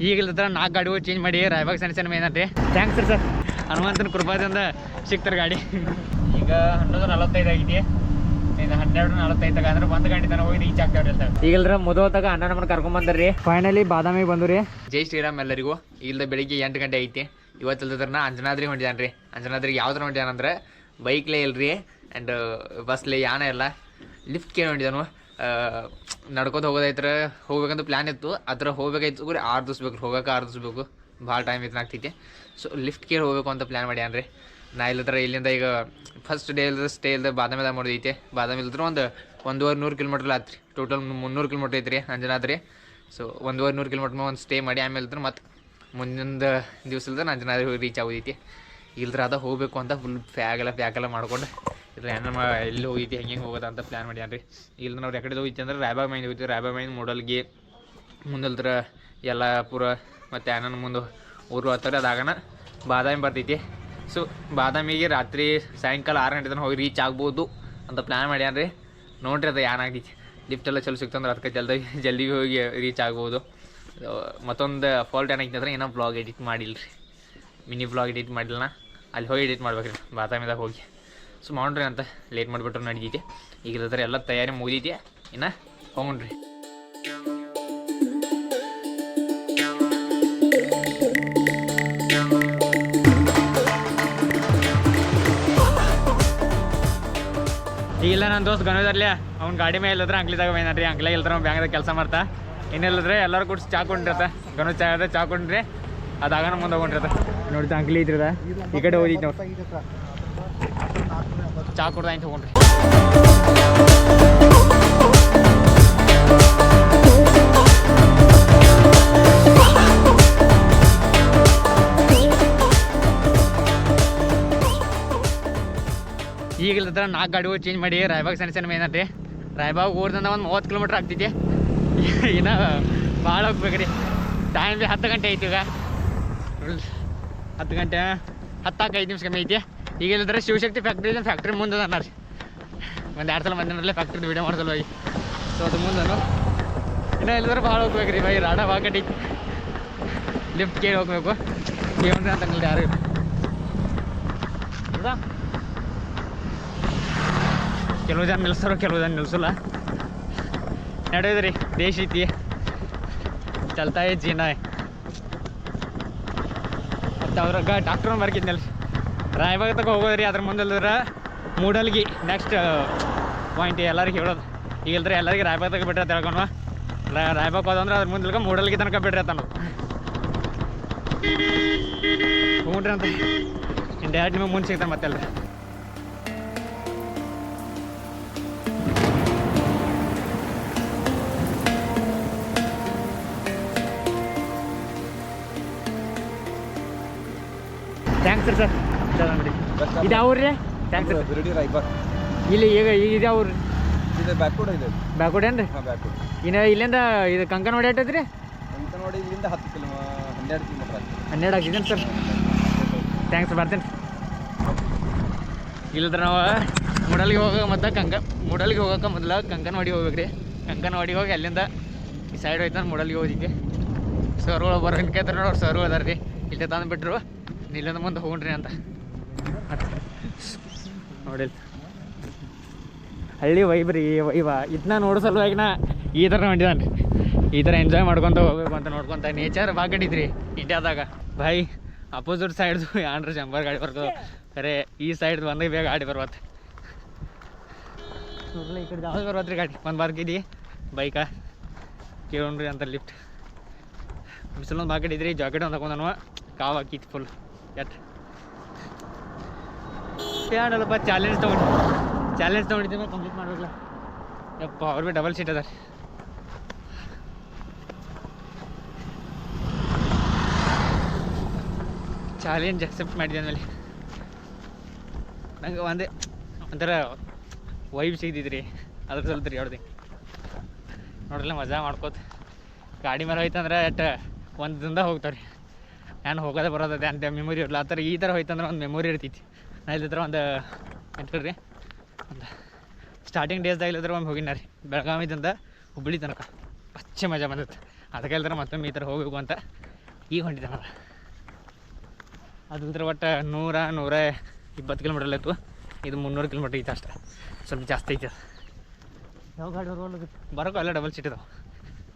ಈಗಲತ್ರ ನಾಲ್ಕು ಗಾಡಿಗಳು ಚೇಂಜ್ ಮಾಡಿ ರಾಯಬಾಗ್ ಸಣ್ಣ ಸಣ್ಣ ಏನಂತೆ ಥ್ಯಾಂಕ್ಸ್ ಸರ್ ಹನುಮಂತನ ಕೃಪಾದಿಂದ ಸಿಕ್ತಾರೆ ಗಾಡಿ. ಈಗ ಹನ್ನೊಂದು ನಲವತ್ತೈದು ಆಗಿದೆ. ಇದು ಹನ್ನೆರಡು ನಲವತ್ತೈದು ಅಂದ್ರೆ ಒಂದು ಗಂಟೆ ತನಕ ಹೋಗಿ ರೀಚ್ ಆಗ್ತಾವ್ರಿ ಅಂತ ಈಗಲ್ರ ಮೊದಲ ಅಣ್ಣ ನಮ್ಮನ್ನ ಕರ್ಕೊಂಡ್ ಬಂದ್ರಿ ಫೈನಲಿ ಬಾದಾಮಿ ಬಂದ್ರಿ ರೀ. ಜೈ ಶ್ರೀರಾಮ್ ಎಲ್ಲರಿಗೂ. ಇಲ್ದ ಬೆಳಿಗ್ಗೆ ಎಂಟು ಗಂಟೆ ಐತಿ. ಇವತ್ತು ಇಲ್ದಿದ್ರನ ಅಂಜನಾದ್ರಿ ಹೊಂಟಿದಾನ್ರಿ ರೀ ಅಂಜನಾದ್ರಿಗೆ ಯಾವ್ದ್ರ ಹೊಂಟಿದಾನಂದ್ರೆ ಬೈಕ್ಲೇ ಇಲ್ರಿ ಆ್ಯಂಡ್ ಬಸ್ಲಿ ಯಾನ ಇಲ್ಲ. ಲಿಫ್ಟ್ ಕೇಳಿ ಹೊಂಟಿದ್ದಾನು ನಡ್ಕೋತ ಹೋಗೋದೈತ್ರ ಹೋಗ್ಬೇಕಂತ ಪ್ಲ್ಯಾನ್ ಇತ್ತು. ಅದ್ರ ಹೋಗ್ಬೇಕಾಯ್ತು ಕೂಡ ಆರು ದಿವ್ಸ ಬೇಕು ಹೋಗಕ್ಕೆ ಆರು ದಿವ್ಸ ಬೇಕು ಭಾಳ ಟೈಮ್ ಇದನ್ನ ಆಗ್ತೈತಿ. ಸೊ ಲಿಫ್ಟ್ ಕೇರ್ ಹೋಗ್ಬೇಕು ಅಂತ ಪ್ಲ್ಯಾನ್ ಮಾಡ್ಯಾನ ರೀ ನಾ ಇಲ್ಲದ್ರ ಇಲ್ಲಿಂದ ಈಗ ಫಸ್ಟ್ ಡೇ ಇಲ್ಲದ ಸ್ಟೇ ಇಲ್ಲದ ಬಾದಾಮಿದಾಗ ಮಾಡಿದೈತೆ ಬಾದಾಮಿ ಇಲ್ಲದ್ರ ಒಂದು ಒಂದೂವರೆ ನೂರು ಕಿಲೋಮೀಟ್ರ್ ಆತ್ರಿ. ಟೋಟಲ್ ಮುನ್ನೂರು ಕಿಲೋಮೀಟ್ರ್ ಐತ್ರಿ ಅಂಜನಾದ್ರಿ ಸೊ ಒಂದೂವರೆ ನೂರು ಕಿಲೋಮೀಟ್ರ್ ಒಂದು ಸ್ಟೇ ಮಾಡಿ, ಆಮೇಲೆ ಇಲ್ದ್ರೆ ಮತ್ತೆ ಮುಂದಿನ ದಿವಸ ಇಲ್ದ್ರೆ ಅಂಜನಾದ್ರಿ ಹೋಗಿ ರೀಚ್ ಆಗೋದೈತಿ. ಇಲ್ದ್ರೆ ಅದ ಹೋಗಬೇಕು ಅಂತ ಫುಲ್ ಫ್ಯಾಗೆಲ್ಲ ಪ್ಯಾಕೆಲ್ಲ ಮಾಡ್ಕೊಂಡು ಏನಾರ ಮಾ ಎಲ್ಲಿ ಹೋಗೈತಿ ಹೆಂಗೆ ಹೆಂಗೆ ಹೋಗೋದ ಅಂತ ಪ್ಲ್ಯಾನ್ ಮಾಡ್ಯಾನ ರೀ. ಇಲ್ಲ ನಾವು ಯಾಕಡೆ ಹೋಗಿತ್ತು ಅಂದ್ರೆ ರಾಯಬಾಗ್ ಮೈನ್ ಹೋಗ್ತೀವಿ ರಾಯಬಾಗ ಮೈನ್ ಮೂಡಲ್ಗಿ, ಮುಂದಲ್ದ್ರ ಪೂರ ಮತ್ತು ಆನನ್ ಮುಂದೆ ಊರು ಹತ್ತಾರೆ ಅದಾಗನ ಬಾದಾಮಿ ಬರ್ತೈತಿ. ಸೊ ಬಾದಾಮಿಗೆ ರಾತ್ರಿ ಸಾಯಂಕಾಲ ಆರು ಗಂಟೆ ತನಕ ಹೋಗಿ ರೀಚ್ ಆಗ್ಬೋದು ಅಂತ ಪ್ಲ್ಯಾನ್ ಮಾಡ್ಯಾನ ರೀ. ನೋಡ್ರಿ ಅದು ಏನಾಗ್ತೈತಿ ಲಿಫ್ಟ್ ಎಲ್ಲ ಚಲೋ ಸಿಗ್ತಂದ್ರೆ ಅದಕ್ಕೆ ಜಲ್ದಿ ಜಲ್ದಿ ಹೋಗಿ ರೀಚ್ ಆಗ್ಬೋದು. ಮತ್ತೊಂದು ಫಾಲ್ಟ್ ಏನಾಯ್ತು ಅಂದ್ರೆ ಏನೋ ಬ್ಲಾಗ್ ಎಡಿಟ್ ಮಾಡಿಲ್ಲ ರೀ ಮಿನಿ ಬ್ಲಾಗ್ ಎಡಿಟ್ ಮಾಡಿಲ್ಲ ಅಲ್ಲಿ ಹೋಗಿ ಎಡಿಟ್ ಮಾಡ್ಬೇಕು ರೀ ಬಾದಾಮಿದಾಗ ಹೋಗಿ. ಸೊ ಮಾಡ್ರಿ ಅಂತ ಲೇಟ್ ಮಾಡಿಬಿಟ್ರು ನಡೀತೈತೆ ಈಗ ಇಲ್ಲದ್ರೆ ಎಲ್ಲ ತಯಾರಿ ಮುಗಿದೈತೆ. ಇನ್ನು ಹೋಗೋಣ್ರಿ. ಇಲ್ಲ ನನ್ನ ದೋಸ್ತ್ ಗಣೇಶರ್ಲಿ ಅವ್ನ ಗಾಡಿ ಮೇಲೆ ಇಲ್ಲದ್ರೆ ಅಂಗ್ಲಿದಾಗ ಮೇನರಿ ಅಂಗ್ಲಾಗ ಇಲ್ದ್ರೆ ಅವ್ನು ಬ್ಯಾಂಕ್ದಾಗ ಕೆಲಸ ಮಾಡ್ತಾ. ಇನ್ನಿಲ್ಲದ್ರೆ ಎಲ್ಲರೂ ಕೂಡ ಚಾ ಕೊಂಡಿರತ್ತೆ ಗನೋ ಚಾ ಅದ ಚಾ ಕೊಂಡ್ರಿ. ಅದಾಗನ ಮುಂದೆ ಹೋಗೋಣ ನೋಡಿ ಅಂಗ್ಲಿ ಇದ್ರದ ಈ ಕಡೆ ಹೋಗಿದ್ದೆ ಚಾ ಕುಡ್ದ ಅಂತ ತಗೊಂಡ್ರಿ. ನಾಲ್ಕು ಗಾಡಿಗಳು ಚೇಂಜ್ ಮಾಡಿ, ರಾಯಬಾಗ್ ಸಣ್ಣ ಸಣ್ಣ ಏನಂತೆ ರಾಯಬಾಗ್ ಊರ್ದಿಂದ ಒಂದು ಮೂವತ್ತು ಕಿಲೋಮೀಟ್ರ್ ಆಗ್ತೈತಿ ಇನ್ನು ಭಾಳ ಹೋಗ್ಬೇಕ್ರಿ. ಟೈಮ್ ಭೀ ಹತ್ತು ಗಂಟೆ ಐತಿ ಈಗ. ಹತ್ತು ಗಂಟೆ ಹತ್ತಾಕೈದು ನಿಮಿಷ ಕಮ್ಮಿ ಐತಿ. ಈಗ ಇಲ್ಲದ್ರೆ ಶಿವಶಕ್ತಿ ಫ್ಯಾಕ್ಟ್ರಿ ಫ್ಯಾಕ್ಟ್ರಿ ಮುಂದೆ ಅದ ರೀ. ಒಂದು ಎರಡು ಸಲ ಮಂದಿನಲ್ಲೇ ಫ್ಯಾಕ್ಟ್ರಿ ವೀಡಿಯೋ ಮಾಡ್ಸಲ್ಲ ಹೋಗಿ ಸೊ ಅದು ಮುಂದೆ ಇನ್ನು ಇಲ್ಲದ್ರೆ ಭಾಳ ಹೋಗ್ಬೇಕ್ರಿ ಬೈ ರಾಡ ಕಟ್ಟಿ. ಲಿಫ್ಟ್ ಕೇಳಿ ಹೋಗ್ಬೇಕು. ಕೇಳ್ರಿ ಅಂತ ಅಂಗಡಿ ಯಾರು ಹೌದಾ? ಕೆಲವು ಜನ ನಿಲ್ಸರು ಕೆಲವು ಜನ ನಿಲ್ಸಲ್ಲ. ನಡೆಯೋದ್ರಿ. ದೇಶ ಐತಿ ಚಲ್ತಾಯ ಜೀನಾಯ್. ಜೀನ ಮತ್ತು ಅವ್ರಾಗ ಡಾಕ್ಟ್ರನ್ನ ಬರ್ಕಿದ್ನಲ್ಲ ರಾಯಬಾಗ್ ತಗ ಹೋಗೋದ್ರಿ, ಅದ್ರ ಮುಂದಲ್ದ್ರ ಮೂಡಲ್ಗಿ ನೆಕ್ಸ್ಟ್ ಪಾಯಿಂಟ್ ಎಲ್ಲರಿಗೆ ಹೇಳೋದು. ಈಗ ಇಲ್ದ್ರೆ ಎಲ್ಲರಿಗೆ ರಾಯಬಾಗ ತಗ ಬಿಟ್ರೆ ತಿಳ್ಕೊಂಡು ರಾಯಬಾಗ ಹೋದಂದ್ರೆ ಅದ್ರ ಮುಂದಲ್ಗ ಮೂಡಲ್ಗಿ ತನಕ ಬಿಡ್ರಿ ತಾನು ಹ್ಞೂನ್ರಿ ಅಂತ ಡೈರೆಕ್ಟ್ ನಿಮಗೆ ಮುಂದೆ ಸಿಗ್ತಾನೆ ಮತ್ತೆ ಅಲ್ರಿ ಥ್ಯಾಂಕ್ಸ್ ಸರ್ ಸರ್. ನೋಡಿ. ಇದು ರಾಯ್ಬಾಗ್ ಇಲ್ಲಿ ಈಗ ಇದು ಯಾವ ಊರು ಇದು ಬ್ಯಾಕ್ವರ್ಡ್ ಇದೆ. ಬ್ಯಾಕ್ವರ್ಡ್ ಏನ್ರಿ? ಹಾಂ ಬ್ಯಾಕ್ವರ್ಡ್ ಇನ್ನು ಇಲ್ಲಿಂದ ಇದು ಕಂಕನವಾಡಿ ಎಟ್ಟೈತ್ರಿ ಅಂತ ನೋಡಿ ಇದರಿಂದ ಹತ್ತು ಕಿಲೋ ಹನ್ನೆರಡು ಕಿಲೋಮೀಟರ್ ಹನ್ನೆರಡು ಆಗ್ತಿದ್ದೇನೆ ಸರ್. ಥ್ಯಾಂಕ್ಸ್ ಬರ್ತೇನೆ. ಇಲ್ಲದ್ರ ನಾವು ಮೂಡಲ್ಗೆ ಹೋಗೋ ಮತ್ತು ಕಂಕ ಮೂಡಲ್ಗೆ ಹೋಗೋಕೆ ಮೊದಲು ಕಂಕನವಾಡಿ ಹೋಗ್ಬೇಕ್ರಿ. ಕಂಕನವಾಡಿ ಹೋಗಿ ಅಲ್ಲಿಂದ ಈ ಸೈಡ್ ಹೋಯ್ತಾನೆ ಮೂಡಲ್ಗೆ ಹೋಗಿದ್ದೆ ಸರ್ಗಳು ಬರೋಕೆ ನೋಡಿ ಸರ್ಗಳು ಅದಾರ ರೀ ಇಲ್ಲಿ ತಂದು ಬಿಟ್ಟರು ಇಲ್ಲಿಂದ ಮುಂದೆ ಹೋಗ್ರಿ ಅಂತ. ನೋಡಿ ಹಳ್ಳಿ ವೈಬ್ ರೀ ವೈವ ಇದನ್ನ ನೋಡೋ ಸಲುವಾಗಿ ನಾ ಈ ಥರ ನೋಡಿದಾನೆ. ಈ ಥರ ಎಂಜಾಯ್ ಮಾಡ್ಕೊತ ಹೋಗ್ಬೇಕು ಅಂತ ನೋಡ್ಕೊತ ನೇಚರ್ ಬಾಗಡಿದ್ರಿ ಇಂಡಿಯಾದಾಗ ಭಾಯ್ ಅಪೋಸಿಟ್ ಸೈಡ್ದು ಯಾಂಡ್ರ ಜಂಬರ್ ಗಾಡಿ ಬರ್ತದೆ ಖರೆ, ಈ ಸೈಡ್ ಒಂದೇ ಬೇಗ ಗಾಡಿ ಬರ್ಬತ್ ಈ ಕಡೆ ಯಾವ್ದು ಬರ್ಬತ್ರಿ ಗಾಡಿ? ಒಂದು ಬಾರ್ಕಿದಿ? ಬೈಕ ಕೇಳೋಣ್ರಿ ಅಂತ ಲಿಫ್ಟ್ ಬಿಸಿಲೊಂದು ಬಾಕಡಿದ್ರಿ ಜಾಕೆಟ್ ಒಂದು ಹಾಕೊಂಡನು ಕಾವು ಹಾಕಿತ್ತು ಫುಲ್ ಎಟ್? ಏನಲ್ಲಪ್ಪ ಚಾಲೆಂಜ್ ತೊಗೊಂಡು. ಚಾಲೆಂಜ್ ತೊಗೊಂಡಿದ್ದೆ ಕಂಪ್ಲೀಟ್ ಮಾಡ್ಬೇಕಲ್ಲ ಯಪ್ಪ, ಅವ್ರು ಬಿ ಡಬಲ್ ಸೀಟ್ ಅದ ಚಾಲೆಂಜ್ ಅಕ್ಸೆಪ್ಟ್ ಮಾಡಿದೆ ಅಂದಮೇಲೆ. ನಂಗೆ ಒಂದೇ ಒಂಥರ ವೈಬ್ ಸಿಗ್ತಿದ್ರಿ ಅದ್ರ ಸ್ವಲ್ಪ ಹೇಳ್ದೆ ನೋಡ್ರಲ್ಲ, ಮಜಾ ಮಾಡ್ಕೋತ. ಗಾಡಿ ಮೇಲೆ ಹೋಯ್ತಂದ್ರೆ ಎಟ್ ಒಂದು ದಿನದಾಗ ಹೋಗ್ತಾವ್ರಿ. ನಾನು ಹೋಗೋದೇ ಬರೋದೇ ಅಂತ ಮೆಮೊರಿ ಇರಲ್ಲ ಆ ಥರ ಈ ಥರ ಹೋಯ್ತಂದ್ರೆ ಒಂದು ಮೆಮೊರಿ ಇರ್ತೈತಿ. ನಾ ಇಲ್ಲಿದ್ರೆ ಒಂದು ಎಂಟ್ರಿ ಒಂದು ಸ್ಟಾರ್ಟಿಂಗ್ ಡೇಸ್ದಾಗ ಇಲ್ಲಿದ್ರೆ ಒಮ್ಮೆ ಹೋಗಿನ ರೀ. ಬೆಳಗಾವಿದಿಂದ ಹುಬ್ಬಳ್ಳಿ ತನಕ. ಅಚ್ಚೆ ಮಜಾ ಬಂದಿತ್ತು ಅದಕ್ಕೆ ಇಲ್ದ್ರೆ ಮತ್ತೊಮ್ಮೆ ಈ ಥರ ಹೋಗಬೇಕು ಅಂತ ಈಗ ಹೊಂಟಿದ್ದೆ ಅದು ಅದಿಲ್ದ್ರೆ ಒಟ್ಟು ನೂರ ನೂರ ಇಪ್ಪತ್ತು ಕಿಲೋಮೀಟರ್ ಇತ್ತು. ಇದು ಮುನ್ನೂರು ಕಿಲೋಮೀಟ್ರ್ ಐತೆ ಅಷ್ಟೇ. ಸ್ವಲ್ಪ ಜಾಸ್ತಿ ಐತೆ ಯಾವ ಗಾಡಿ ಬರೋಕೆ ಅಲ್ಲ ಡಬಲ್ ಸೀಟ್ ಇದಾವೆ.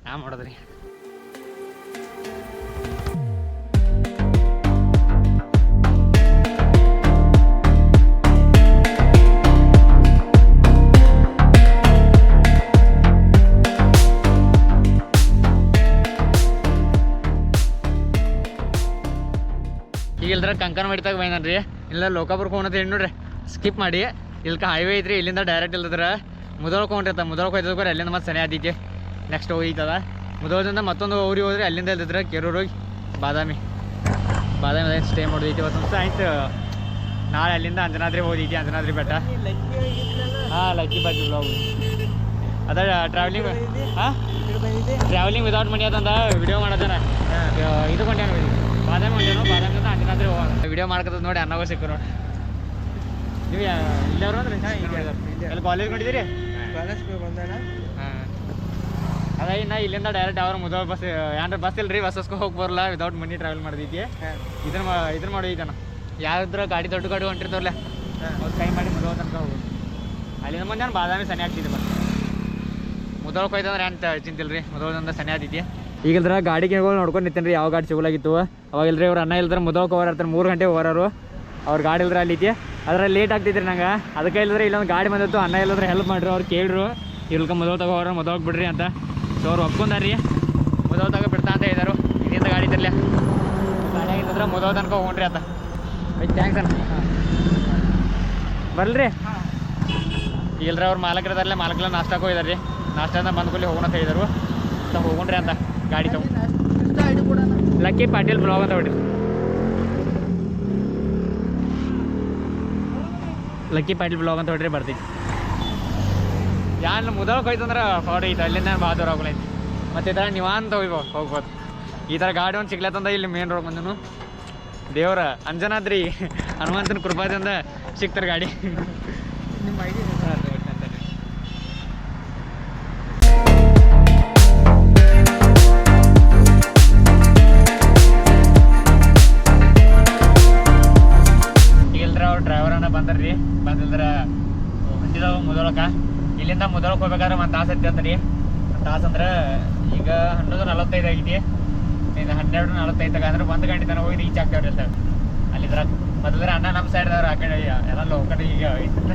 ನಾ ಮಾಡೋದ್ರಿ. ಈಗ ಇಲ್ದ್ರ ಕಂಕನ ಮಡಿತಾಗ ಬೈನನ್ರಿ. ಇಲ್ಲ ಲೋಕಾಪುರ ಕೋಣದ ಹೆಣ್ಣು ನೋಡ್ರಿ. ಸ್ಕಿಪ್ ಮಾಡಿ. ಇಲ್ಕ ಹೈವೇ ಐತ್ರಿ ಇಲ್ಲಿಂದ ಡೈರೆಕ್ಟ್ ಇಲ್ದ್ರ ಮುದೋಳಕ್ಕೆ ಹೊಂಟಿರ್ತ ಮುದೋಳಕ್ಕೆ ಹೋಯ್ತದ ಅಲ್ಲಿಂದ ಮತ್ತೆ ಸನಿ ಆದಿಕ್ಕೆ ನೆಕ್ಸ್ಟ್ ಹೋಗ್ತದ. ಮುದೋಳದಿಂದ ಮತ್ತೊಂದು ಊರಿಗೆ ಹೋದ್ರೆ ಅಲ್ಲಿಂದ ಇಲ್ದಿದ್ರೆ ಕೆರೂರು ಹೋಗಿ ಬಾದಾಮಿ. ಬಾದಾಮಿ ಸ್ಟೇ ಮಾಡೋದೈತಿ ಇವತ್ತು. ಆಯ್ತು. ನಾಳೆ ಅಲ್ಲಿಂದ ಅಂಜನಾದ್ರಿ ಹೋದೈತಿ ಅಂಜನಾದ್ರಿ ಬೆಟ್ಟ? ಹಾಂ ಲಕ್ಕಿ ಬಜ್ಜಿ ಬ್ಲಾಗ್. ಅದ ಟ್ರಾವೆಲಿಂಗ್ ಹಾಂ? ಟ್ರಾವೆಲಿಂಗ್ ವಿದೌಟ್ ಮನಿ ಅದಂದ? ವಿಡಿಯೋ ಮಾಡೋದನ? ಇದು ಕೊಂಡೇನು ಬಾದಾಮಿ ಬಾದಾಮಿ ಅಂಜನಾದ್ರಿ ಹೋಗೋಣ ವಿಡಿಯೋ ಮಾಡ್ಕೊತದ ನೋಡಿ ಅನ್ನವೋ ಸಿಕ್ಕು ನೋಡಿ. ನೀವು ಇಲ್ಲವ್ರು ಅಂದ್ರೆ ಎಲ್ಲಿ ಕಾಲೇಜ್ ನೋಡಿದಿರಿ? ಹಾಂ. ಅದ ಇನ್ನ ಇಲ್ಲಿಂದ ಡೈರೆಕ್ಟ್ ಅವ್ರ ಮುದ ಬಸ್ ಏನ್ರ ಬಸ್ ಇಲ್ರಿ ಬಸ್ಸಸ್ಗೆ ಹೋಗಿ ಬರಲ್ಲ ವಿದೌಟ್ ಮನಿ ಟ್ರಾವೆಲ್ ಮಾಡಿದೈತಿ ಇದನ್ನ ಮಾಡಿ ಇದನ್ನ ಮಾಡೋದೈತನ ಯಾವ್ದ್ರ ಗಾಡಿ ದೊಡ್ಡ ಗಾಡಿ ಹೊಂಟಿರ್ತಾವಲ್ಲ ಅವ್ರು ಕೈ ಮಾಡಿ ಮುದ ತನಕ ಹೋಗೋದು ಅಲ್ಲಿಂದ ಮುಂದೆ ಬಾದಾಮಿ ಸನಿ ಆಗ್ತಿದ್ದೆ ಬಸ್ ಮುದೋಳಕ್ಕೆ ಹೋಯ್ತಂದ್ರೆ ಅಂತ ಚಿಂತಿಲ್ರಿ ಮುದೋಳದಿಂದ ಸನಿ ಆಗ್ತೈತಿ ಈಗಿಲ್ದ್ರ ಗಾಡಿ ಗಿಗಳು ನೋಡ್ಕೊಂಡು ನಿಂತೀನಿ ರೀ ಯಾವ ಗಾಡಿ ಸಿಗಲಾಗಿತ್ತು. ಅವಾಗ ಇಲ್ರಿ ಅವ್ರು ಅನ್ನ ಇಲ್ದ್ರೆ ಮುದೋಳಕ್ಕೆ ಇರ್ತಾರೆ ಮೂರು ಗಂಟೆ ಹೋಗೋರು ಅವ್ರ ಗಾಡಿ ಇಲ್ದ್ರೆ ಅಲ್ಲಿ ಅದ್ರ ಲೇಟ್ ಆಗ್ತಿದ್ರಿ ನಂಗೆ. ಅದಕ್ಕೆ ಇಲ್ಲದ್ರೆ ಇಲ್ಲೊಂದು ಗಾಡಿ ಬಂದಿತ್ತು ಅನ್ನ ಇಲ್ಲದ್ರೆ ಹೆಲ್ಪ್ ಮಾಡ್ರಿ, ಅವ್ರು ಕೇಳ್ರು. ಇಲ್ಕ ಮೊದಲು ತಗೋರ ಮೊದಲು ಬಿಡ್ರಿ ಅಂತ. ಸೊ ಅವ್ರು ಒಪ್ಕೊಂಡಾರಿ. ಮುದೋ ತಗೋ ಬಿಡ್ತಾ ಅಂತ ಹೇಳಿದಾರು. ಇಲ್ಲಿಂದ ಗಾಡಿ ಇದ್ರಲ್ಲ ಗಾಡಿ ಇಲ್ಲದ್ರೆ ಮೊದಲು ತನಕ ಹೋಗ್ರಿ ಅಂತ. ಥ್ಯಾಂಕ್ಸ್ ಅಣ್ಣ. ಬರಲ್ರಿ. ಇಲ್ರಿ ಅವ್ರು ಮಾಲಕರದಲ್ಲೇ ಮಾಲಕಲ್ಲ ನಾಷ್ಟಾಕೋ ಇದ್ದಾರೆ ರೀ ನಾಷ್ಟಾ ಅಂತ ಬಂದ್ಕೊಳ್ಳಿ ಹೋಗೋಣ ಅಂತ ಹೇಳಿದರು. ಅಂತ ಹೋಗೋಣ್ರಿ ಅಂತ. ಗಾಡಿ ತಗೊಂಡು ಲಕ್ಕಿ ಪಾಟೀಲ್ ಬ್ಲಾಗ್ ಅಂತ ಹೊಡ್ರಿ. ಲಕ್ಕಿ ಪಾಟೀಲ್ ಬ್ಲಾಗ್ ಅಂತ ಹೊಡ್ರಿ ಬರ್ತೀನಿ. ಯಾನ್ ಮುದಳಕ್ಕೆ ಹೋಯ್ತಂದ್ರೆ ಫಾಡ್ ಐತೆ ಅಲ್ಲಿಂದ ಭಾಳ ದೂರ ಹೋಗ್ಲೈತಿ ಮತ್ತು ಈ ಥರ ನಿವಾಂತ ಹೋಗ್ಬೋದು ಹೋಗ್ಬೋದು. ಈ ಥರ ಗಾಡಿ ಒಂದು ಸಿಗ್ಲತ್ತಂದ ಇಲ್ಲಿ ಮೇನ್ ರೋಡ್ ಬಂದನು. ದೇವ್ರ ಅಂಜನಾದ್ರಿ ಹನುಮಂತನ ಕೃಪಾದಿಂದ ಸಿಗ್ತಾರೆ ಗಾಡಿ. ನಿಮ್ಮ ಮುದೋಳಕ್ಕೆ ಹೋಗ್ಬೇಕಾದ್ರೆ ಒಂದು ತಾಸು ಐತಿ ಅಂತ್ರಿ ಒಂದು ತಾಸು ಅಂದ್ರೆ ಈಗ ಹನ್ನೊಂದು ನಲವತ್ತೈದು ಆಗೈತಿ. ಇನ್ನು ಹನ್ನೆರಡು ನಲವತ್ತೈದು ಅಂದ್ರೆ ಒಂದು ಗಂಟೆ ತನಕ ಹೋಗಿ ರೀಚ್ ಆಗ್ತೇವ್ರಿ ಅಂತ ಅಲ್ಲಿದ್ರ ಮೊದಲ ಅಣ್ಣ ನಮ್ಮ ಸೈಡ್ದವ್ರು ಆ ಕಡೆ ಎಲ್ಲ ಲೋಕಲ್ ಈಗ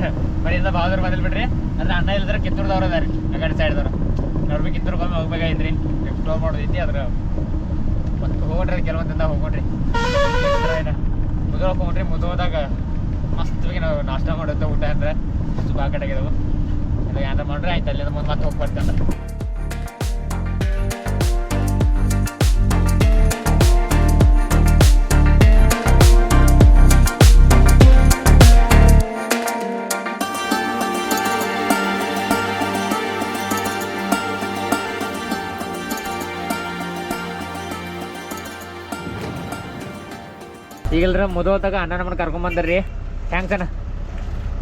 ಮನೆಯಿಂದ ಭಾವದವ್ರು ಬಂದಿಲ್ ಬಿಡ್ರಿ. ಅಂದ್ರೆ ಅಣ್ಣ ಇಲ್ದ್ರೆ ಕಿತ್ತೂರ್ದವ್ರು ಅದಾರಿ, ಆ ಕಡೆ ಸೈಡ್ದವ್ರು ನೋಡ್ಬೇಕು ಕಿತ್ತೂರ್ಗೆ ಒಮ್ಮೆ ಹೋಗ್ಬೇಕಾಗಿದ್ರಿ ಎಕ್ಸ್ಪ್ಲೋರ್ ಮಾಡೋದೈತಿ ಅದ್ರ ಮತ್ತೆ ಹೋಗ್ರಿ, ಕೆಲವೊಂದಿಂದ ಹೋಗ್ರಿ ಮುದೋಳಕ್ಕೆ ಹೋಗ್ರಿ ಮುದೋದಾಗ ಮಸ್ತ್ ನಾವು ನಾಷ್ಟ ಮಾಡುತ್ತೆ ಊಟ ಅಂದ್ರೆ ಅಷ್ಟು ಬಾ ಕಡೆ ಆಗಿದಾವು ಮಾಡ್ರೆ ಆಯ್ತು, ಅಲ್ಲಿಂದ ಮುಂದೆ ಮತ್ತೆ ಹೋಗ್ಬರ್ತಂದ್ರೆ ಈಗಲ್ರ ಮುದೋತಾಗ ಅಣ್ಣ ನಮ್ಮನ್ನ ಕರ್ಕೊಂಬಂದ್ರಿ ಥ್ಯಾಂಕ್ಸ್ ಅಣ್ಣ.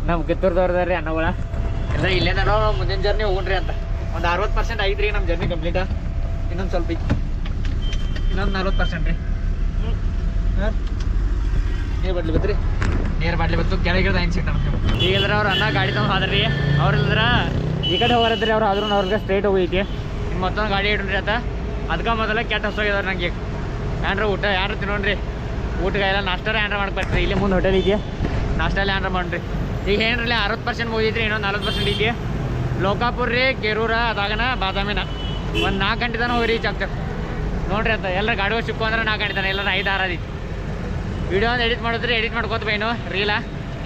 ನಮ್ಮ ಕಿತ್ತೂರ್ದವ್ರದಾರ್ರಿ ಅಣ್ಣಗಳ ಇಲ್ಲ ಇಲ್ಲೇನ ಮುಂದಿನ ಜರ್ನಿ ಹೋಗ್ರಿ ಅಂತ. ಒಂದು ಅರವತ್ತು ಪರ್ಸೆಂಟ್ ಐತ್ರಿ ನಮ್ಮ ಜರ್ನಿ ಕಂಪ್ಲೀಟ್ ಇನ್ನೊಂದು ಸ್ವಲ್ಪ ಐತಿ. ಇನ್ನೊಂದು ನಲ್ವತ್ತು ಪರ್ಸೆಂಟ್ ರೀ. ನೀರು ಬಡ್ಲಿ ಬತ್ರಿ? ನೀರು ಬಡ್ಲಿ ಬತ್ತು ಕೆಳಗಿಡ್ದ ಹೆಂಗೆ ಸಿಗ್ತಾನೆ ಈಗಂದ್ರೆ ಅವ್ರು ಅನ್ನ ಗಾಡಿ ತಗೊಂಡು ಹೋದ್ರಿ ಅವ್ರಿಲ್ದ್ರ ಈ ಕಡೆ ಹೋಗ್ರದ್ರಿ ಅವ್ರು ಆದ್ರೂ ಅವ್ರಿಗೆ ಸ್ಟ್ರೈಟ್ ಹೋಗೈತಿ. ಮತ್ತೊಂದು ಗಾಡಿ ಇಡ್ರಿ ಅಂತ. ಅದಕ್ಕೆ ಮೊದಲ ಕೆಟ್ಟ ಹೊಸೋಗಿದಾರೆ ನಂಗೆ. ಏನ್ರ ಊಟ ಯಾರು ತಿನ್ನೋಣ್ರಿ. ಊಟಕ್ಕೆ ಎಲ್ಲ ನಾಷ್ಟಾರ ಏನ್ರ ಮಾಡ್ಕೊಟ್ರಿ ಇಲ್ಲಿ ಮುಂದೆ ಹೋಟೆಲ್ ಇದೆಯಾ ನಾಷ್ಟ ಎಲ್ಲ ಏನಾರ ಮಾಡ್ರಿ. ಈಗ ಏನ್ರಲ್ಲಿ ಅರವತ್ತು ಪರ್ಸೆಂಟ್ ಮುಗಿದ್ರಿ ಇನ್ನೊಂದು ನಲ್ವತ್ತು ಪರ್ಸೆಂಟ್ ಇದೆಯಾ? ಲೋಕಾಪುರ ರೀ ಕೆರೂರ ಅದಾಗನ ಬಾದಾಮಿನ. ಒಂದು ನಾಲ್ಕು ಗಂಟೆ ತನಕ ಹೋಗಿ ರೀಚ್ ಆಗ್ತೇವೆ ನೋಡ್ರಿ ಅಂತ ಎಲ್ಲ ಗಾಡಿಗಳು ಸಿಕ್ಕು ಅಂದ್ರೆ ನಾಲ್ಕು ಗಂಟೆ ತಾನೆ ಎಲ್ಲರ ಐದು ಆರದಿ ವಿಡಿಯೋ ಒಂದು ಎಡಿಟ್ ಮಾಡಿದ್ರೆ ಎಡಿಟ್ ಮಾಡ್ಕೋತ ಬೈನು ರೀಲ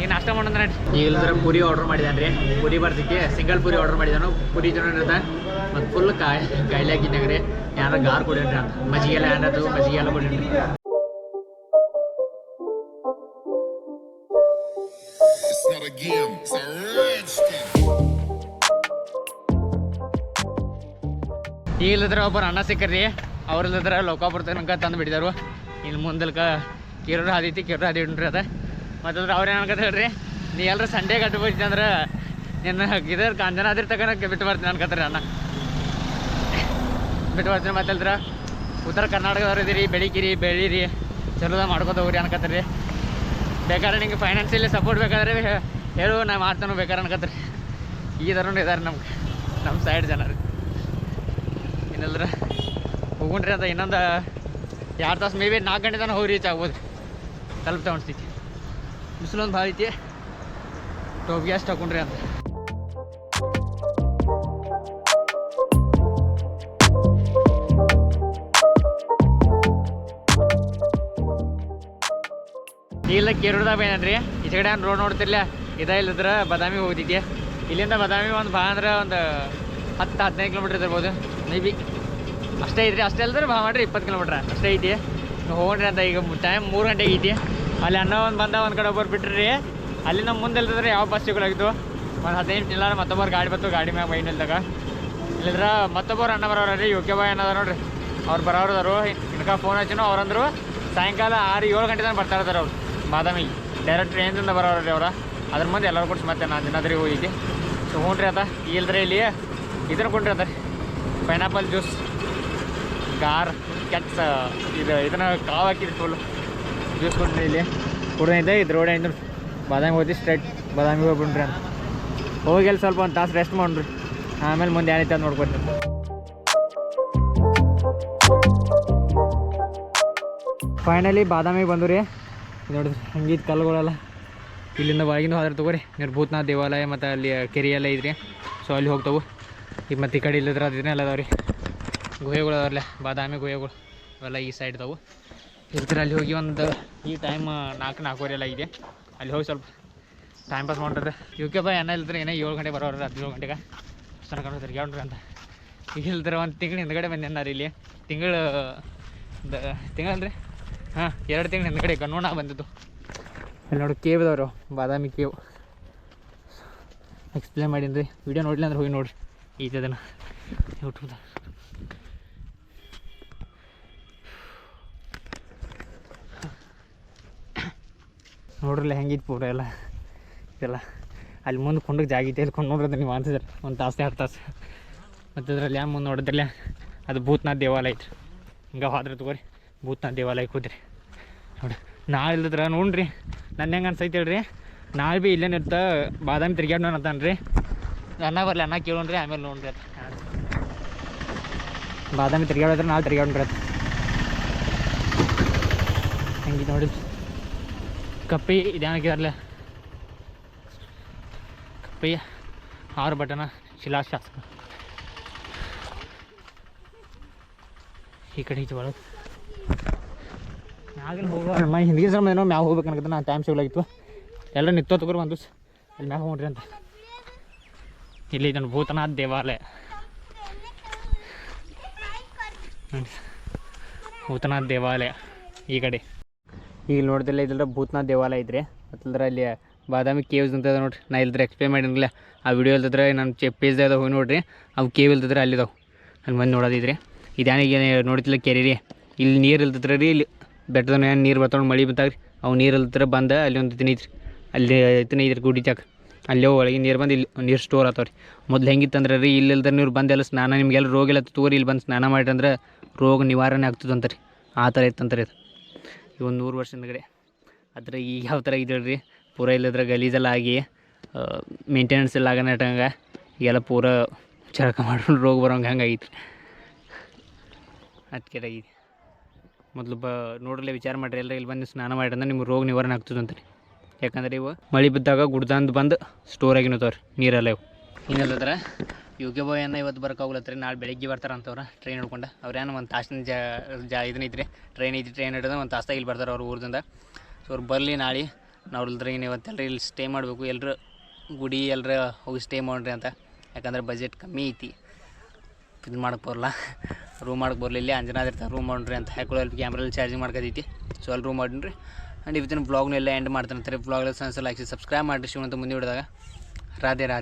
ಈಗ ನಾಷ್ಟ ಮಾಡೋದ್ರೆ ಈಗ ಇಲ್ಲದ್ರೆ ಪುರಿ ಆರ್ಡರ್ ಮಾಡಿದ್ದಾನೆ ರೀ. ಪುರಿ ಬರ್ತಿಕ್ಕೆ ಸಿಂಗಲ್ ಪುರಿ ಆರ್ಡರ್ ಮಾಡಿದಾನು. ಪುರಿ ಜನ ಇರ್ತ ಮತ್ತು ಫುಲ್ ಕಾಯಿ, ಕಾಯಿಲೆ ರೀ. ಯಾರು ಗಾರ್ ಕೊಡಿ ಅಂತ. ಮಜ್ಜಿಗೆ ಎಲ್ಲ ಏನದು ಮಜ್ಜಿಗೆ ಎಲ್ಲ It's not a game, it's. ಈಗ ಇಲ್ಲದ್ರ ಒಬ್ಬರು ಅಣ್ಣ ಸಿಕ್ಕರ್ರಿ. ಅವ್ರಿಲ್ಲದ್ರ ಲೋಕಾಪುರ ತನಕ ತಂದು ಬಿಡಿದಾರು ಇಲ್ಲಿ ಮುಂದಲ್ಕ ಕಿರೋರು ಹಾದಿತಿ ಕಿರೋರು ಹಾದಿ ಇಡ್ರಿ ಅದ. ಮತ್ತಂದ್ರೆ ಅವ್ರು ಏನು ಹೇಳ್ರಿ? ನೀ ಎಲ್ಲರ ಸಂಡೇ ಕಟ್ಟಿ ಬಿಡ್ತೀನಿ ಅಂದ್ರೆ ನಿನ್ನ ಇದ್ರ ಕಾಂಜನಾದ್ರಿ ತಗನ ಬಿಟ್ಟು ಬರ್ತೀನಿ ಅನ್ಕತ್ರಿ ಅಣ್ಣ. ಬಿಟ್ಟು ಬರ್ತೀನಿ ಮತ್ತೆ ಅಲ್ದ್ರ ಉತ್ತರ ಕರ್ನಾಟಕದವ್ರು ಇದೀರಿ ಬೆಳಿಕಿರಿ ಬೆಳೀರಿ ಚಲೋದ ಮಾಡ್ಕೊತ ಹೋಗ್ರಿ ಅನ್ಕತ್ತೀರಿ. ಬೇಕಾದ್ರೆ ನಿಂಗೆ ಫೈನಾನ್ಸಿಯಲ್ಲಿ ಸಪೋರ್ಟ್ ಬೇಕಾದ್ರೆ ಹೇಳು, ನಾ ಮಾಡ್ತಾನು ಬೇಕಾರೆ ಅನ್ಕತ್ರಿ. ಈ ಥರ ಇದಾರೆ ನಮ್ಗೆ. ನಮ್ಮ ಸೈಡ್ ಜನರು. ಇನ್ನೆಲ್ಲರ ಹೋಗುಣ್ರಿ ಅಂತ ಇನ್ನೊಂದು ಎರಡು ತಾಸು ಮೇ ಬಿ ನಾಲ್ಕು ಗಂಟೆ ತನಕ ಹೋಗಿ ರೀಚ್ ಆಗ್ಬೋದು. ತಲುಪ್ತಾ ಅನಿಸ್ತೈತಿ ಬಿಸಿಲೊಂದು ಭಾಳ ಐತಿ. ಟೋಪ್ ಗ್ಯಾಸ್ ತಗೊಂಡ್ರಿ ಅಂತ. ಇಲ್ಲ ಕೇರಳದಾಗ ಬೇನನ್ರಿ ಈ ಕಡೆ ರೋಡ್ ನೋಡ್ತಿರ್ಲ ಇದ ಇಲ್ಲದ್ರ ಬದಾಮಿ ಹೋಗ್ತಿದ್ದೆ ಇಲ್ಲಿಂದ ಬಾದಾಮಿ ಒಂದು ಭಾಳ ಅಂದ್ರೆ ಒಂದು ಹತ್ತು ಹದಿನೈದು ಕಿಲೋಮೀಟ್ರ್ ಇರ್ಬೋದು ಮೇ ಬಿ ಅಷ್ಟೇ ಐತ್ರಿ ಅಷ್ಟೇ ಅಲ್ದ್ರೆ ಬಾ ಮಾಡ್ರಿ, ಇಪ್ಪತ್ತು ಕಿಲೋಮೀಟ್ರ್ ಅಷ್ಟೇ ಐತಿ. ಹೋಗ್ರಿ ಅಂತ ಈಗ ಟೈಮ್ ಮೂರು ಗಂಟೆಗೆ ಐತಿ. ಅಲ್ಲಿ ಅನ್ನ ಒಂದು ಬಂದ, ಒಂದು ಕಡೆ ಒಬ್ಬರು ಬಿಟ್ರಿ. ಅಲ್ಲಿ ನಮ್ಮ ಮುಂದೆ ಇಲ್ದಿದ್ರೆ ಯಾವ ಬಸ್ ಸಿಗೋಲಾಗಿತ್ತು ಒಂದು ಹದಿನೈದು ಇಲ್ಲ ಮತ್ತೊಬ್ಬರು ಗಾಡಿ ಬತ್ತು ಗಾಡಿ ಮ್ಯಾಗ ಮೈನ್ ಇಲ್ದಾಗ. ಇಲ್ಲದ್ರೆ ಮತ್ತೊಬ್ಬರು ಅಣ್ಣ ಬರೋರು ರೀ ಯೋಗ್ಯ ಬಾಯ್ ಅನ್ನೋದ ನೋಡ್ರಿ. ಅವ್ರು ಬರೋರು ಇನ್ಕ ಫೋನ್ ಹಚ್ಚಿನೋ, ಅವ್ರಂದ್ರು. ಸಾಯಂಕಾಲ ಆರು ಏಳು ಗಂಟೆ ತನಕ ಬರ್ತಾ ಇರ್ತಾರೆ ಅವ್ರು, ಬಾದಾಮಿ. ಡೈರೆಕ್ಟ್ ಟ್ರೈನ್ದಿಂದ ಬರೋರು ರೀ ಅವ್ರ. ಅದ್ರ ಮುಂದೆ ಎಲ್ಲರೂ ಕೊಡ್ಸಿ ಮತ್ತೆ ನಾನು ದಿನದ್ರಿ ಹೋಗಿದ್ದೆ. ಸೊ ಅದ. ಇಲ್ದ್ರೆ ಇಲ್ಲಿ ಇದನ್ನ ಕೊಂಡ್ರಿ ಅದ. ಪೈನಾಪಲ್ ಜ್ಯೂಸ್ ಗಾರ್, ಕೆಟ್ಸ, ಇದು, ಇದನ್ನ ಕಾವು ಹಾಕಿದ್ರಿ ಫುಲ್ ಜ್ಯೂಸ್ ಕೊಡ್ರಿ ಇಲ್ಲಿ. ಕುಡಿದೈತೆ ಇದು ರೋಡ್ ಇದ್ರು. ಬಾದಾಮಿ ಹೋಗಿ ಸ್ಟ್ರೈಟ್ ಬಾದಾಮಿಗೆ ಹೋಗ್ಬಿಡ್ರಿ ಅಂತ. ಹೋಗಿ ಅಲ್ಲಿ ಸ್ವಲ್ಪ ಒಂದು ತಾಸು ರೆಸ್ಟ್ ಮಾಡ್ರಿ. ಆಮೇಲೆ ಮುಂದೆ ಏನೈತೆ ಅಂತ ನೋಡ್ಕೊತೀನಿ ಫೈನಲಿ ಬಾದಾಮಿಗೆ ಬಂದು ರೀ. ನೋಡಿದ್ರಿ ಹಂಗಿದ್ದು ಕಲ್ಲುಗಳೆಲ್ಲ. ಇಲ್ಲಿಂದ ಒಳಗಿಂದ ಹೋದ್ರೆ ತಗೋರಿ. ನಿರ್ಭೂತನಾಥ ದೇವಾಲಯ ಮತ್ತು ಅಲ್ಲಿ ಕೆರೆ ಎಲ್ಲ ಇದ್ರಿ. ಸೊ ಅಲ್ಲಿ ಹೋಗ್ತವು. ಈಗ ಮತ್ತೆ ಈ ಕಡೆ ಇಲ್ಲದ್ರೆ ಅದನ್ನೆಲ್ಲ ಅದಾವೆ ರೀ ಗುಹೆಗಳು ಅದಾವಲ್ಲ ಬಾದಾಮಿ ಗುಹೆಗಳು. ಅವೆಲ್ಲ ಈ ಸೈಡ್ ಇದಾವೆ. ಇರ್ತೀರ ಅಲ್ಲಿ ಹೋಗಿ ಒಂದು, ಈ ಟೈಮ್ ನಾಲ್ಕು, ನಾಲ್ಕೂವರೆ ಎಲ್ಲ ಇದೆ. ಅಲ್ಲಿ ಹೋಗಿ ಸ್ವಲ್ಪ ಟೈಮ್ ಪಾಸ್ ಮಾಡ್ರೆ ಯುಕೆ ಬಾ ಅನ್ನ ಇಲ್ದ್ರೆ ಏನೋ ಏಳು ಗಂಟೆ ಬರೋರು ಹದಿನೇಳು ಗಂಟೆಗೆ. ಸಣ್ಣ ತಿರ್ಗ್ಯಾಡ್ರಿ ಅಂತ. ಈಗ ಇಲ್ದ್ರೆ ಒಂದು ತಿಂಗಳು ಹಿಂದ್ಗಡೆ ಬಂದೆ ರೀ ಇಲ್ಲಿ. ತಿಂಗಳು ತಿಂಗಳಲ್ರಿ ಹಾಂ, ಎರಡು ತಿಂಗಳು ಹಿಂದ್ಗಡೆ ಗನ್ನೋಣ ಬಂದಿದ್ದು. ಅಲ್ಲಿ ನೋಡಿ ಕೇವ್ ಇದಾವ್ರು, ಬಾದಾಮಿ ಕೇವ್. ಎಕ್ಸ್ಪ್ಲೇನ್ ಮಾಡೀನಿ ರೀ ವಿಡಿಯೋ ನೋಡಲಿ ಅಂದ್ರೆ ಹೋಗಿ ನೋಡ್ರಿ. ಅದನ್ನ ಯೂಟ್ಯೂಬ್ದಾಗ ನೋಡ್ರಲ್ಲ ಹೆಂಗಿತ್ತು ಪೂರ ಎಲ್ಲ. ಇದೆಲ್ಲ. ಅಲ್ಲಿ ಮುಂದೆ ಕೊಂಡೋಗಿ ಜಾಗ ಐತೆ ಕೊಂಡು ನೋಡ್ರಿ ನೀವು ಅನ್ಸಿದ್ರೆ. ಒಂದು ತಾಸು, ಎರಡು ತಾಸು. ಮತ್ತು ಅದ್ರಲ್ಲಿ ಯಾವ ಮುಂದೆ ನೋಡಿದ್ರಲ್ಲ, ಅದು ಭೂತ್ನಾಥ್ ದೇವಾಲಯ ಇತ್ತು ಹಿಂಗೆ ಹೋದ್ರೆ ತಗೋರಿ. ಭೂತ್ನಾಥ್ ದೇವಾಲಯಕ್ಕೆ ಹೋದ್ರಿ. ನೋಡಿ. ನಾಳೆ ಇಲ್ಲದ್ರ ನೋಡ್ರಿ ನನ್ನ ಹೆಂಗೆ ಅನ್ಸೈತೆ ಹೇಳ್ರಿ. ನಾಳೆ ಭೀ ಇಲ್ಲೇನು ಇರ್ತ, ಬಾದಾಮಿ ತಿರ್ಗ್ಯಾಡ್ನ ಅಂತಾನೆ ರೀ ಅನ್ನ ಬರಲಿ, ಅನ್ನ ಕೇಳೋಣ್ರಿ, ಆಮೇಲೆ ನೋಡ್ರಿ ಅದು. ಬಾದಾಮಿ ತಿರ್ಗ್ಯಾಡಿದ್ರೆ ನಾಳೆ ತಿರ್ಗ್ಯಾಡ್ರಿ ಅದು. ಹಂಗೆ ನೋಡಿ ಕಪ್ಪಿ ಇದೇನಾಗಿರಲ್ಲ ಕಪ್ಪಿ, ಆರು ಬಟನ ಶಿಲಾಶಾಸ್ತ್ರ ಈ ಕಡೆ ಇದು ಒಳಗೆ ಮ್ಯಾಗಿನ ಹೋಗೋ ಮೈ ಹಿಂದಿಗೆ ಸಮ ಏನೋ ಮ್ಯಾಗ ಹೋಗ್ಬೇಕು ಅನ್ಕತ್ತ ನಾನು ಟೈಮ್ ಸಿಗ್ಲಾಗಿತ್ತು ಎಲ್ಲ ನಿತ್ತೋ ತಗೋರಿ ಒಂದು ದಿವ್ಸ. ಅಲ್ಲಿ ಮ್ಯಾಗ ಹೋಗ್ರಿ ಅಂತ. ಇಲ್ಲಿ ಇದನ್ನು ಭೂತನಾಥ ದೇವಾಲಯ. ಭೂತನಾಥ ದೇವಾಲಯ ಈ ಕಡೆ. ಈಗ ನೋಡ್ದಿಲ್ಲ ಇದ್ರ ಭೂತನಾಥ ದೇವಾಲಯ ಇದ್ರೆ ಮತ್ತಂದ್ರೆ ಅಲ್ಲಿ ಬಾದಾಮಿ ಕೇವ್ಸ್ ಅಂತ ನೋಡ್ರಿ. ನಾ ಇಲ್ದ್ರೆ ಎಕ್ಸ್ಪ್ಲೇನ್ ಮಾಡಿರಲಿಲ್ಲ ಆ ವಿಡಿಯೋ ಇಲ್ದಿದ್ರೆ ನನ್ನ ಚೆ ಪೇಜ್ದಾಗ ಹೋಗಿ ನೋಡ್ರಿ. ಅವು ಕೇವ್ ಇಲ್ದಿದ್ರೆ ಅಲ್ಲಿದಾವೆ ಅಲ್ಲಿ ಬಂದು ನೋಡೋದಿದ್ರಿ. ಇದೇನಿಗೆ ನೋಡ್ತಿಲ್ಲ ಕೆರೆ ರೀ ಇಲ್ಲಿ ನೀರು ಇಲ್ದಿದ್ರೆ ರೀ, ಇಲ್ಲಿ ಬೆಟ್ಟದ ಮೇಲೆ ನೀರು ಬರ್ತಾವೆ ಮಳೆ ಬಂತಾಗ್ರಿ ಅವು ನೀರು ಇಲ್ದಿದ್ರೆ ಬಂದ ಅಲ್ಲಿ ಒಂದು ಇದನ್ನ ಐತ್ರಿ ಅಲ್ಲಿ ತಿನಿ ಐತ್ರಿ ಗುಡಿ ಚಾಕ ಅಲ್ಲೇ ಒಳಗೆ ನೀರು ಬಂದು ಇಲ್ಲಿ ನೀರು ಸ್ಟೋರ್ ಆತಾವ ರೀ. ಮೊದ್ಲು ಹೆಂಗಿತ್ತಂದ್ರೆ ರೀ, ಇಲ್ಲಿ ಇಲ್ದ್ರೆ ನೀವು ಬಂದೆಲ್ಲ ಸ್ನಾನ ನಿಮಗೆಲ್ಲ ರೋಗ ಎಲ್ಲ ತೋರಿ ಇಲ್ಲಿ ಬಂದು ಸ್ನಾನ ಅಂದ್ರೆ ರೋಗ ನಿವಾರಣೆ ಆಗ್ತದಂತ ರೀ. ಆ ಥರ ಇತ್ತಂತಾರೆ ಇದು ಈ ಒಂದು ನೂರು ವರ್ಷದ ಕಡೆ ಅದ್ರ ಈಗ ಯಾವ ಥರ ಇದೆ ರೀ ಪೂರ ಇಲ್ಲದ್ರೆ ಗಲೀಜೆಲ್ಲ ಆಗಿ ಮೇಂಟೆನೆನ್ಸ್ ಎಲ್ಲ ಆಗನ ಇಟ್ಟಂಗೆ ಈಗೆಲ್ಲ ಪೂರ ಚರಕ ಮಾಡ್ಕೊಂಡು ರೋಗ ಬರೋಂಗೆ ಹಂಗೆ ಅದಕ್ಕೆ ಆಗಿದೆ. ಮೊದಲು ಬ ನೋಡ್ರಲ್ಲೇ ವಿಚಾರ ಮಾಡಿರಿ ಎಲ್ಲರೂ ಇಲ್ಲಿ ಬಂದು ಸ್ನಾನ ಮಾಡಿದ್ರೆ ನಿಮ್ಗೆ ರೋಗ ನಿವಾರಣೆ ಆಗ್ತದಂತ ರೀ ಯಾಕಂದ್ರೆ ಇವು ಮಳೆ ಬಿದ್ದಾಗ ಗುಡ್ದಂದು ಬಂದು ಸ್ಟೋರ್ ಆಗಿನತ್ತವ್ರಿ ನೀರಲ್ಲ ಇವು. ಇನ್ನಲ್ಲದ್ರ ಯೋಗ್ಯ ಕೆ ಬಾಯ್ ಅನ್ನ ಇವತ್ತು ಬರೋಕ್ಕಾಗಲತ್ರಿ ನಾಳೆ ಬೆಳಿಗ್ಗೆ ಬರ್ತಾರೆ ಅಂತವ್ರ ಟ್ರೈನ್ ಹಿಡ್ಕೊಂಡು. ಅವ್ರೇನು ಒಂದು ತಾಸಿನ ಜಾ ಜಾ ಇದನ್ನ ಐತ್ರಿ ಟ್ರೈನ್ ಐತಿ ಟ್ರೈನ್ ಹಿಡಿದ್ರೆ ಒಂದು ತಾಸ್ದಾಗ ಇಲ್ಲಿ ಬರ್ತಾರೆ ಅವ್ರ ಊರಿಂದ ಸೊ ಅವ್ರು ಬರಲಿ ನಾಳೆ ನಾವು ಇಲ್ದ್ರೆ ಇವತ್ತೆಲ್ಲರೂ ಇಲ್ಲಿ ಸ್ಟೇ ಮಾಡಬೇಕು ಎಲ್ಲರೂ ಗುಡಿ ಎಲ್ಲರೂ ಹೋಗಿ ಸ್ಟೇ ಮಾಡ್ರಿ ಅಂತ. ಯಾಕಂದ್ರೆ ಬಜೆಟ್ ಕಮ್ಮಿ ಐತಿ. ಇದು ಮಾಡಕ್ಕೆ ಬರಲ್ಲ. ರೂಮ್ ಮಾಡಕ್ಕೆ ಬರಲಿಲ್ಲ ಅಂಜನಾದ್ ರೂಮ್ ಮಾಡ್ರಿ ಅಂತ ಹಾಕೊಳ್ಳೋ ಅಲ್ಲಿ ಕ್ಯಾಮ್ರಲ್ಲಿ ಚಾರ್ಜಿಂಗ್ ಮಾಡ್ಕೋತೈತಿ. ಸೊ ಅಲ್ಲಿ ರೂಮ್ ಮಾಡಿರಿ ಆ್ಯಂಡ್ ಇವತ್ತಿನ ಬ್ಲಾಗ್ನೆಲ್ಲ ಎಂಡ್ ಮಾಡ್ತಾನೆ ಬ್ಲಾಗ್ ಸಬ್ಸ್ಕ್ರೈಬ್ ಮಾಡಿರಿ ಶಿವಂತ ಮುಂದೆ ಹಿಡಿದಾಗ. ರಾಧೆ ರಾಧೆ.